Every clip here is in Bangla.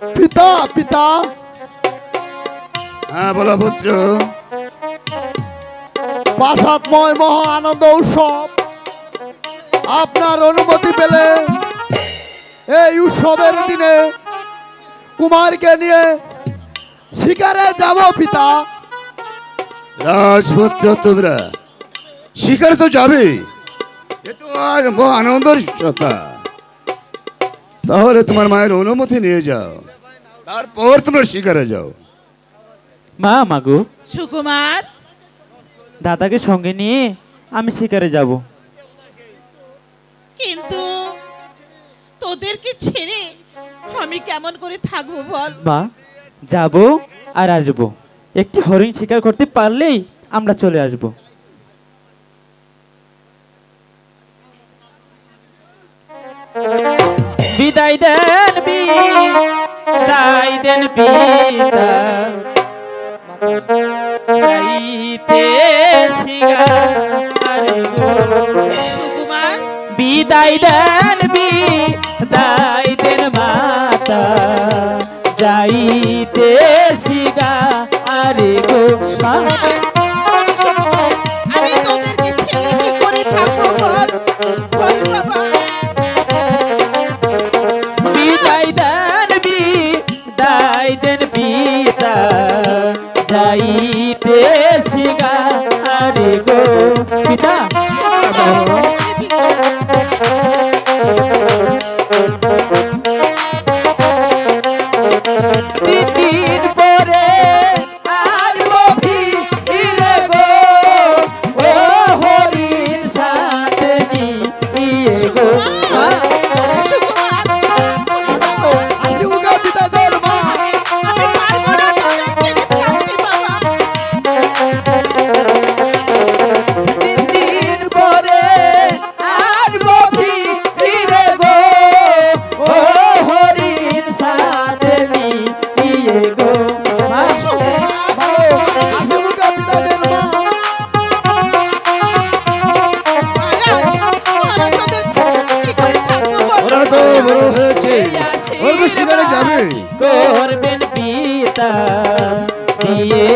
পিতা পিতা। হ্যাঁ বলো পুত্র। প্রাসাদময় মহা আনন্দ উৎসব। আপনার অনুমতি পেলে এই উৎসবের দিনে কুমারকে নিয়ে শিকারে যাব পিতা। রাজপুত্র তোমরা শিকারে তো যাবে এ তো আর আনন্দের কথা। তাহলে তোমার মায়ের অনুমতি নিয়ে যাও। তারপর তোমরা শিকারে যাও। মা মাগু সুকুমার। দাদাকে সঙ্গে নিয়ে আমি শিকারে যাব। কিন্তু তোদেরকে ছেড়ে আমি কেমন করে থাকব বল? মা যাব আর আসব। একটি হরিণ শিকার করতে পারলেই আমরা চলে আসব। বিদায় দেন বিদায় দেন। সুকুমার বিদায় দেন বিদায় দেন মাতা যাইতে শিগা আরে গো পিতা পিতা দিয়ে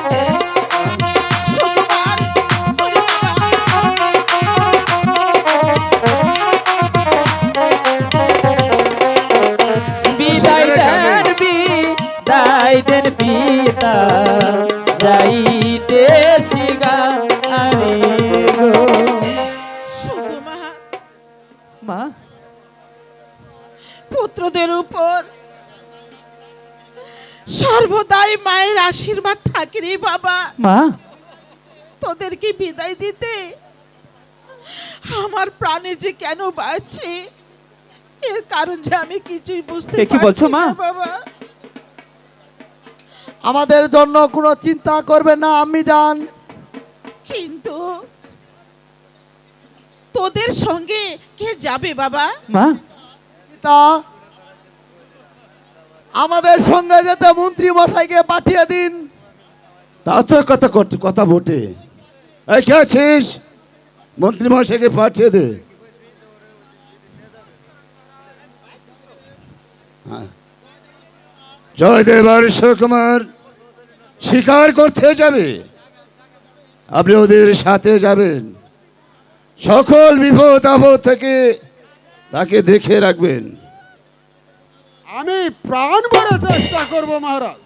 পুত্রদের উপর। সর্বদাই মায়ের আশীর্বাদ থাকে রে বাবা। মা। তোদেরকে বিদায় দিতে আমার প্রাণে যে কেন বাঁচছে এর কারণ যে আমি কিছুই বুঝতে কি বলছো, মা? বাবা। আমাদের জন্য কোনো চিন্তা করবে না আমি জান। কিন্তু তোদের সঙ্গে কে যাবে বাবা? মা। পিতা আমাদের সঙ্গে যেতে মন্ত্রী মশাইকে পাঠিয়ে দিন। তা তো কথা কথা বটে। কে আছিস? মন্ত্রী মশাইকে পাঠিয়ে দে। হ্যাঁ। জয়দেব আর কুমার স্বীকার করতে যাবে। আপনি ওদের সাথে যাবেন। সকল বিপদ আপদ থেকে তাকে দেখে রাখবেন। আমি প্রাণ ভরে চেষ্টা করব মহারাজ।